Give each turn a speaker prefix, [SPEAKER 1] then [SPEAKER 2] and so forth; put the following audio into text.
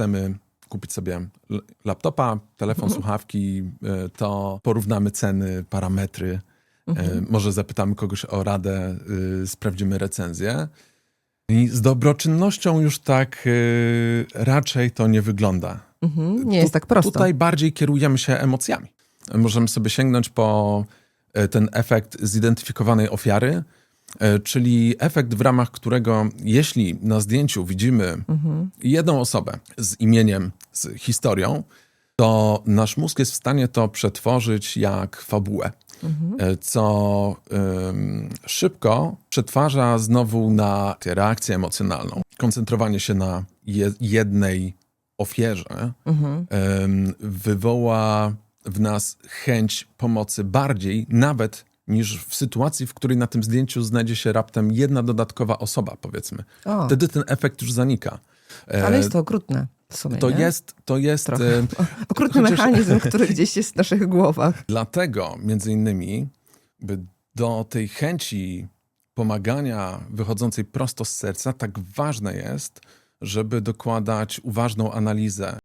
[SPEAKER 1] chcemy kupić sobie laptopa, telefon,
[SPEAKER 2] Mhm.
[SPEAKER 1] słuchawki, y, to porównamy ceny, parametry.
[SPEAKER 2] Mhm.
[SPEAKER 1] y, Może zapytamy kogoś o radę, y, sprawdzimy recenzję. I z dobroczynnością już tak y, raczej to nie wygląda.
[SPEAKER 2] Mhm. Nie jest tak prosto.
[SPEAKER 1] Tutaj bardziej kierujemy się emocjami. Możemy sobie sięgnąć po e, ten efekt zidentyfikowanej ofiary, e, czyli efekt, w ramach którego jeśli na zdjęciu widzimy jedną osobę z imieniem, z historią, to nasz mózg jest w stanie to przetworzyć jak fabułę, e, co em, szybko przetwarza znowu na reakcję emocjonalną. Koncentrowanie się na je, jednej ofierze em, wywoła w nas chęć pomocy bardziej, nawet niż w sytuacji, w której na tym zdjęciu znajdzie się raptem jedna dodatkowa osoba, powiedzmy.
[SPEAKER 2] O.
[SPEAKER 1] Wtedy ten efekt już zanika. E,
[SPEAKER 2] Ale jest to okrutne w sumie,
[SPEAKER 1] to
[SPEAKER 2] nie?
[SPEAKER 1] jest, to jest
[SPEAKER 2] Trochę.
[SPEAKER 1] e,
[SPEAKER 2] Okrutny
[SPEAKER 1] chociaż-
[SPEAKER 2] mechanizm, który gdzieś jest w naszych głowach.
[SPEAKER 1] Dlatego między innymi do tej chęci pomagania wychodzącej prosto z serca tak ważne jest, żeby dokładać uważną analizę